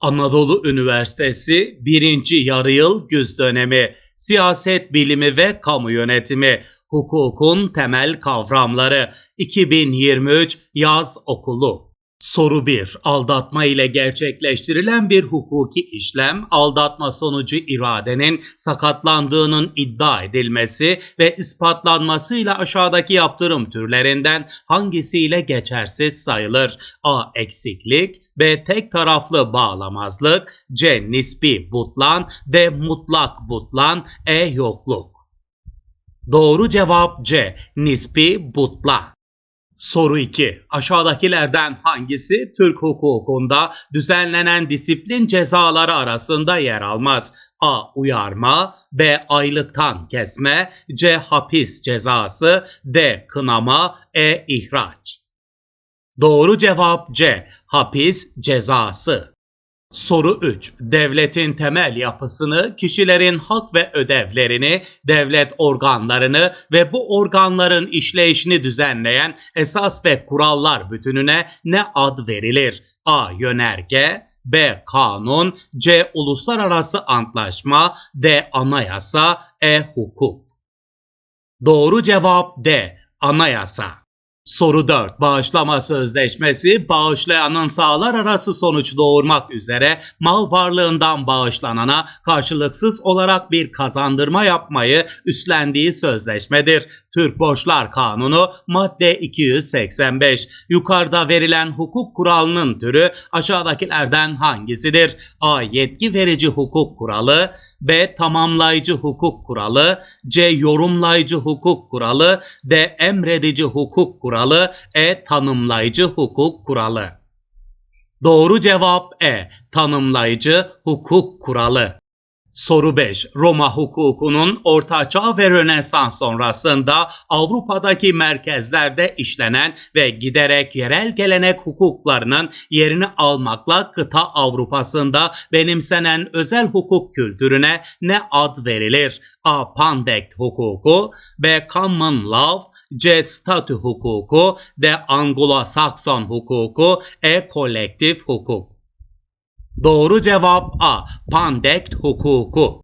Anadolu Üniversitesi 1. Yarıyıl güz dönemi Siyaset Bilimi ve Kamu Yönetimi Hukukun Temel Kavramları 2023 Yaz Okulu Soru 1. Aldatma ile gerçekleştirilen bir hukuki işlem, aldatma sonucu iradenin sakatlandığının iddia edilmesi ve ispatlanmasıyla aşağıdaki yaptırım türlerinden hangisiyle geçersiz sayılır? A. Eksiklik B. Tek taraflı bağlamazlık C. Nispi butlan D. Mutlak butlan E. Yokluk Doğru cevap C. Nispi butlan. Soru 2. Aşağıdakilerden hangisi Türk hukukunda düzenlenen disiplin cezaları arasında yer almaz? A. Uyarma B. Aylıktan kesme C. Hapis cezası D. Kınama E. ihraç Doğru cevap C. Hapis cezası. Soru 3. Devletin temel yapısını, kişilerin hak ve ödevlerini, devlet organlarını ve bu organların işleyişini düzenleyen esas ve kurallar bütününe ne ad verilir? A. Yönerge B. Kanun C. Uluslararası antlaşma D. Anayasa E. Hukuk Doğru cevap D. Anayasa. Soru 4. Bağışlama sözleşmesi bağışlayanın sağlar arası sonuç doğurmak üzere mal varlığından bağışlanana karşılıksız olarak bir kazandırma yapmayı üstlendiği sözleşmedir. Türk Borçlar Kanunu madde 285. Yukarıda verilen hukuk kuralının türü aşağıdakilerden hangisidir? A. Yetki verici hukuk kuralı B. Tamamlayıcı hukuk kuralı C. Yorumlayıcı hukuk kuralı D. Emredici hukuk kuralı E. Tanımlayıcı hukuk kuralı Doğru cevap E. Tanımlayıcı hukuk kuralı. Soru 5. Roma hukukunun Orta Çağ ve Rönesans sonrasında Avrupa'daki merkezlerde işlenen ve giderek yerel gelenek hukuklarının yerini almakla kıta Avrupa'sında benimsenen özel hukuk kültürüne ne ad verilir? A. Pandekt hukuku B. Common Law C. Statü hukuku D. Anglo-Sakson hukuku E. Kolektif hukuk Doğru cevap A. Pandekt hukuku.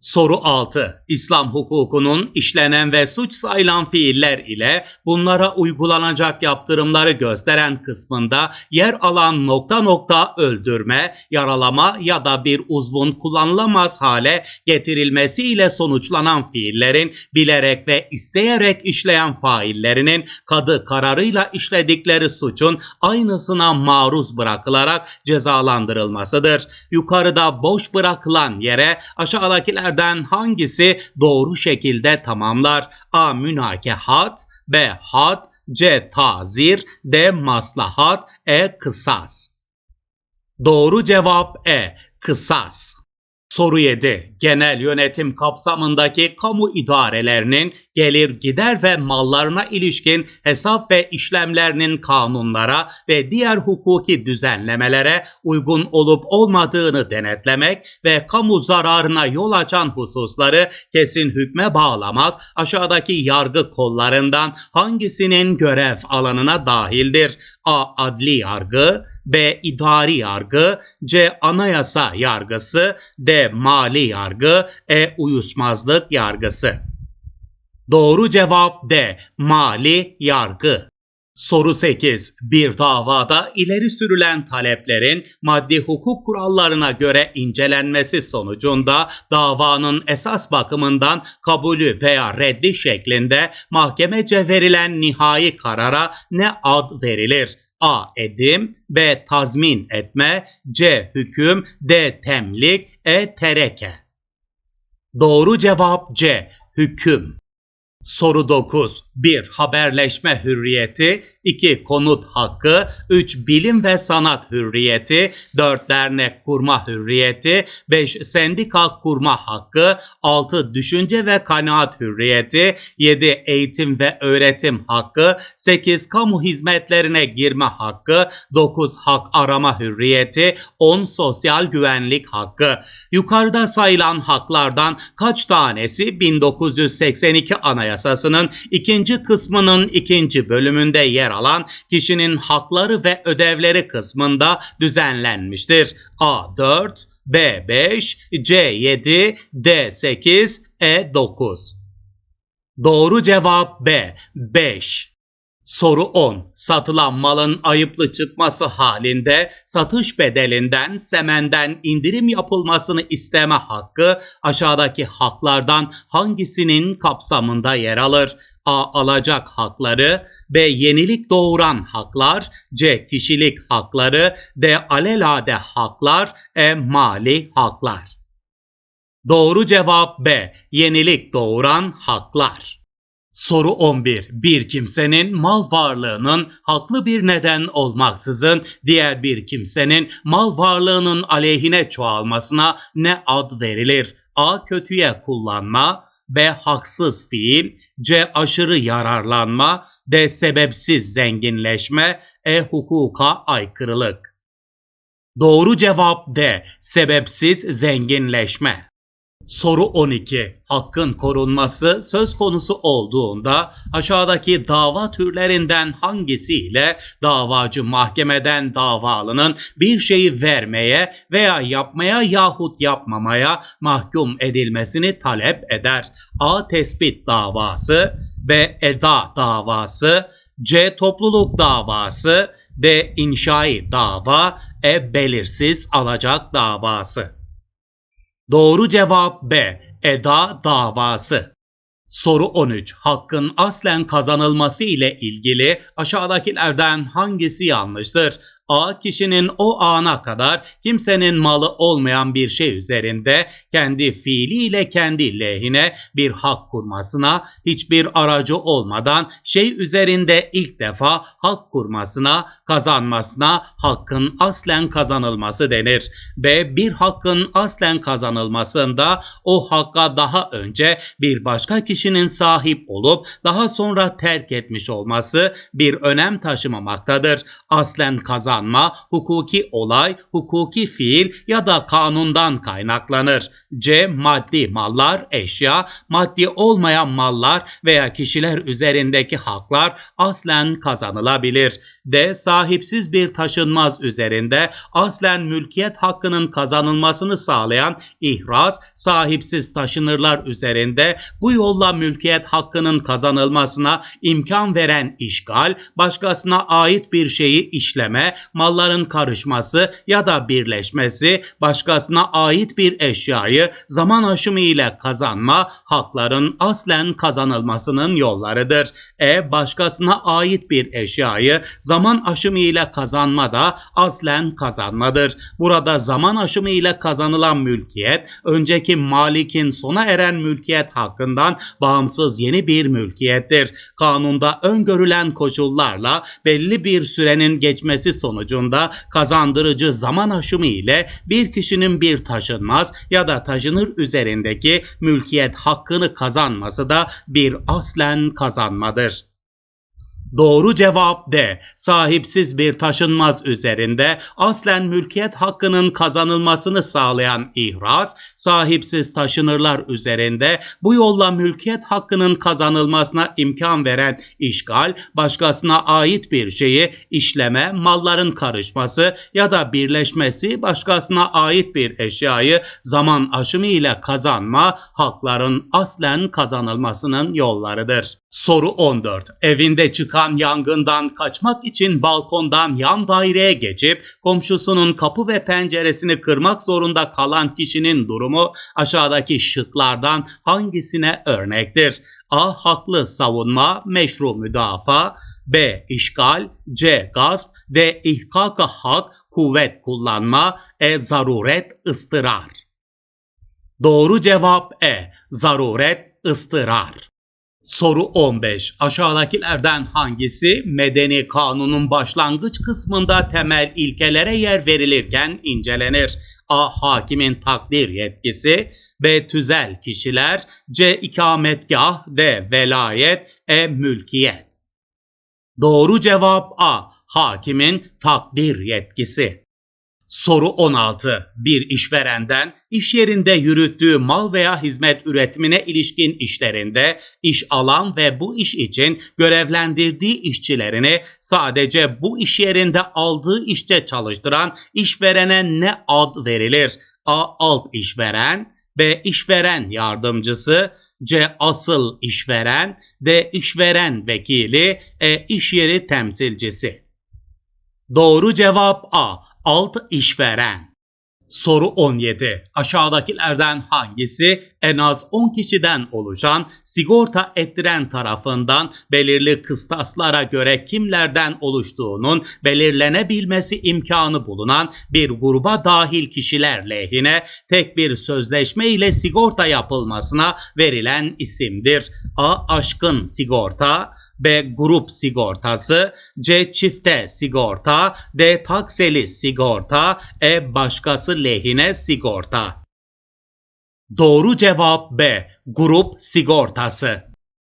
Soru 6. İslam hukukunun işlenen ve suç sayılan fiiller ile bunlara uygulanacak yaptırımları gösteren kısmında yer alan nokta nokta öldürme, yaralama ya da bir uzvun kullanılamaz hale getirilmesiyle sonuçlanan fiillerin bilerek ve isteyerek işleyen faillerinin kadı kararıyla işledikleri suçun aynısına maruz bırakılarak cezalandırılmasıdır. Yukarıda boş bırakılan yere aşağıdakilerden hangisi doğru şekilde tamamlar? A. Münakehat B. Had C. Tazir D. Maslahat E. Kısas Doğru cevap E. Kısas. Soru 7. Genel yönetim kapsamındaki kamu idarelerinin gelir gider ve mallarına ilişkin hesap ve işlemlerinin kanunlara ve diğer hukuki düzenlemelere uygun olup olmadığını denetlemek ve kamu zararına yol açan hususları kesin hükme bağlamak aşağıdaki yargı kollarından hangisinin görev alanına dahildir? A. Adli yargı B. İdari yargı C. Anayasa yargısı D. Mali yargı E. Uyuşmazlık yargısı Doğru cevap D. Mali yargı. Soru 8. Bir davada ileri sürülen taleplerin maddi hukuk kurallarına göre incelenmesi sonucunda davanın esas bakımından kabulü veya reddi şeklinde mahkemece verilen nihai karara ne ad verilir? A. Edim B. Tazmin etme C. Hüküm D. Temlik E. Tereke Doğru cevap C. Hüküm. Soru 9. 1. Haberleşme hürriyeti 2. Konut hakkı 3. Bilim ve sanat hürriyeti 4. Dernek kurma hürriyeti 5. Sendika kurma hakkı 6. Düşünce ve kanaat hürriyeti 7. Eğitim ve öğretim hakkı 8. Kamu hizmetlerine girme hakkı 9. Hak arama hürriyeti 10. Sosyal güvenlik hakkı Yukarıda sayılan haklardan kaç tanesi 1982 Anayasası Anayasası'nın ikinci kısmının ikinci bölümünde yer alan kişinin hakları ve ödevleri kısmında düzenlenmiştir. A4, B5, C7, D8, E9. Doğru cevap B. 5. Soru 10. Satılan malın ayıplı çıkması halinde satış bedelinden semenden indirim yapılmasını isteme hakkı aşağıdaki haklardan hangisinin kapsamında yer alır? A. Alacak hakları B. Yenilik doğuran haklar C. Kişilik hakları D. Alelade haklar E. Mali haklar Doğru cevap B. Yenilik doğuran haklar. Soru 11. Bir kimsenin mal varlığının haklı bir neden olmaksızın diğer bir kimsenin mal varlığının aleyhine çoğalmasına ne ad verilir? A. Kötüye kullanma B. Haksız fiil C. Aşırı yararlanma D. Sebepsiz zenginleşme E. Hukuka aykırılık Doğru cevap D. Sebepsiz zenginleşme. Soru 12. Hakkın korunması söz konusu olduğunda aşağıdaki dava türlerinden hangisiyle davacı mahkemeden davalının bir şeyi vermeye veya yapmaya yahut yapmamaya mahkum edilmesini talep eder? A. Tespit davası B. Eda davası C. Topluluk davası D. İnşai dava E. Belirsiz alacak davası Doğru cevap B. Eda davası. Soru 13. Hakkın aslen kazanılması ile ilgili aşağıdakilerden hangisi yanlıştır? A. Kişinin o ana kadar kimsenin malı olmayan bir şey üzerinde kendi fiiliyle kendi lehine bir hak kurmasına, hiçbir aracı olmadan şey üzerinde ilk defa hak kurmasına, kazanmasına hakkın aslen kazanılması denir. B. Bir hakkın aslen kazanılmasında o hakka daha önce bir başka kişinin sahip olup daha sonra terk etmiş olması bir önem taşımamaktadır. Aslen kazan kazanma, hukuki olay, hukuki fiil ya da kanundan kaynaklanır. C. Maddi mallar, eşya, maddi olmayan mallar veya kişiler üzerindeki haklar aslen kazanılabilir. D. Sahipsiz bir taşınmaz üzerinde aslen mülkiyet hakkının kazanılmasını sağlayan ihraz, sahipsiz taşınırlar üzerinde bu yolla mülkiyet hakkının kazanılmasına imkan veren işgal, başkasına ait bir şeyi işleme, malların karışması ya da birleşmesi, başkasına ait bir eşyayı zaman aşımı ile kazanma, hakların aslen kazanılmasının yollarıdır. E. Başkasına ait bir eşyayı zaman aşımı ile kazanma da aslen kazanmadır. Burada zaman aşımı ile kazanılan mülkiyet, önceki malikin sona eren mülkiyet hakkından bağımsız yeni bir mülkiyettir. Kanunda öngörülen koşullarla belli bir sürenin geçmesi sonucunda kazandırıcı zaman aşımı ile bir kişinin bir taşınmaz ya da taşınır üzerindeki mülkiyet hakkını kazanması da bir aslen kazanmadır. Doğru cevap D. Sahipsiz bir taşınmaz üzerinde aslen mülkiyet hakkının kazanılmasını sağlayan ihraz, sahipsiz taşınırlar üzerinde bu yolla mülkiyet hakkının kazanılmasına imkan veren işgal, başkasına ait bir şeyi işleme, malların karışması ya da birleşmesi, başkasına ait bir eşyayı zaman aşımı ile kazanma, hakların aslen kazanılmasının yollarıdır. Soru 14. Evinde çıkan yangından kaçmak için balkondan yan daireye geçip komşusunun kapı ve penceresini kırmak zorunda kalan kişinin durumu aşağıdaki şıklardan hangisine örnektir? A. Haklı savunma, meşru müdafaa. B. işgal, C. Gasp, D. İhkaka hak, kuvvet kullanma. E. Zaruret, ıstırar. Doğru cevap E. Zaruret, ıstırar. Soru 15. Aşağıdakilerden hangisi medeni kanunun başlangıç kısmında temel ilkelere yer verilirken incelenir? A. Hakimin takdir yetkisi B. Tüzel kişiler C. ikametgah D. Velayet E. Mülkiyet Doğru cevap A. Hakimin takdir yetkisi. Soru 16. Bir işverenden iş yerinde yürüttüğü mal veya hizmet üretimine ilişkin işlerinde iş alan ve bu iş için görevlendirdiği işçilerini sadece bu iş yerinde aldığı işte çalıştıran işverene ne ad verilir? A. Alt işveren B. işveren yardımcısı C. Asıl işveren D. işveren vekili E. iş yeri temsilcisi Doğru cevap A. Alt işveren. Soru 17. Aşağıdakilerden hangisi en az 10 kişiden oluşan sigorta ettiren tarafından belirli kıstaslara göre kimlerden oluştuğunun belirlenebilmesi imkanı bulunan bir gruba dahil kişiler lehine tek bir sözleşme ile sigorta yapılmasına verilen isimdir. A. Aşkın sigorta B. Grup sigortası C. Çifte sigorta D. Takseli sigorta E. Başkası lehine sigorta Doğru cevap B. Grup sigortası.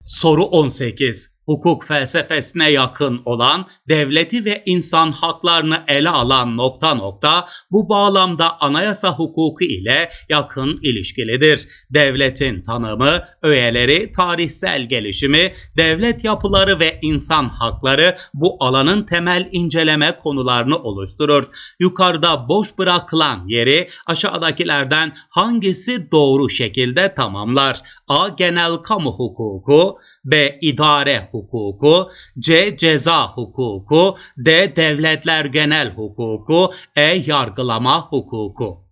Soru 18. Hukuk felsefesine yakın olan, devleti ve insan haklarını ele alan nokta nokta bu bağlamda anayasa hukuku ile yakın ilişkilidir. Devletin tanımı, öğeleri, tarihsel gelişimi, devlet yapıları ve insan hakları bu alanın temel inceleme konularını oluşturur. Yukarıda boş bırakılan yeri aşağıdakilerden hangisi doğru şekilde tamamlar? A. Genel kamu hukuku B. İdare hukuku C. Ceza hukuku D. Devletler genel hukuku E. Yargılama hukuku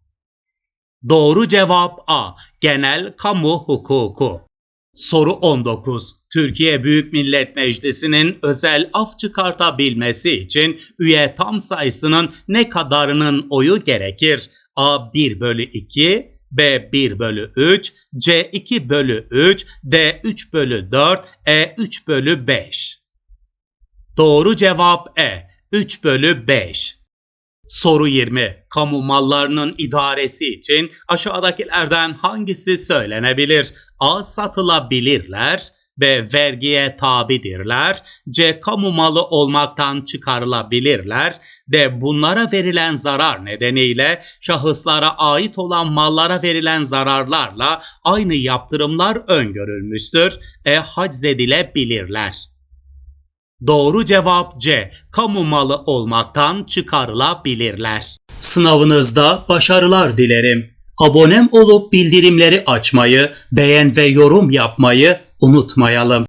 Doğru cevap A. Genel kamu hukuku Soru 19. Türkiye Büyük Millet Meclisi'nin özel af çıkartabilmesi için üye tam sayısının ne kadarının oyu gerekir? A 1 bölü 2, B 1 bölü 3, C 2 bölü 3, D 3 bölü 4, E 3 bölü 5. Doğru cevap E 3 bölü 5. Soru 20. Kamu mallarının idaresi için aşağıdakilerden hangisi söylenebilir? A. Satılabilirler. B. Vergiye tabidirler. C. Kamu malı olmaktan çıkarılabilirler. D. Bunlara verilen zarar nedeniyle şahıslara ait olan mallara verilen zararlarla aynı yaptırımlar öngörülmüştür. E. Haczedilebilirler. Doğru cevap C. Kamu malı olmaktan çıkarılabilirler. Sınavınızda başarılar dilerim. Abonem olup bildirimleri açmayı, beğen ve yorum yapmayı unutmayalım.